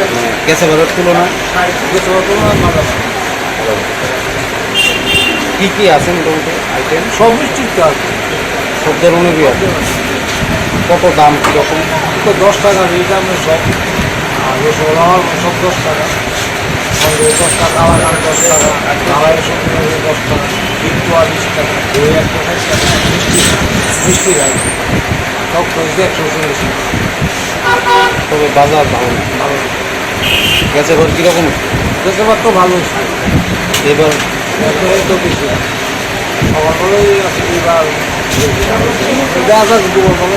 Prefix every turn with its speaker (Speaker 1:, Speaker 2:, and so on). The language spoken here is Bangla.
Speaker 1: লাগে
Speaker 2: গেছে
Speaker 1: বছর ভালো
Speaker 2: কি কি আছে মোটামুটি আইটেম
Speaker 1: সব মিষ্টির তো আছে।
Speaker 2: সব ধরনেরই আছে? কত দাম কীরকম?
Speaker 1: তো দশ টাকা রেট আমরা সব। আর রসগোল্লা সব দশ টাকা। দশ টাকা আলাদা দশ টাকা। আড়াই সঙ্গে দশ টাকা। একটু আর বিশ টাকা দই টাকা মিষ্টি সব তো একশো চল্লিশ
Speaker 2: তবে বাজার ভালো
Speaker 1: ভালো
Speaker 2: গেছে এবার কীরকম?
Speaker 1: গেছে এবার তো ভালো
Speaker 2: এবার
Speaker 1: তো কিছু সবার ভালোই আছে, এবার দেখা যাক দুবার বলে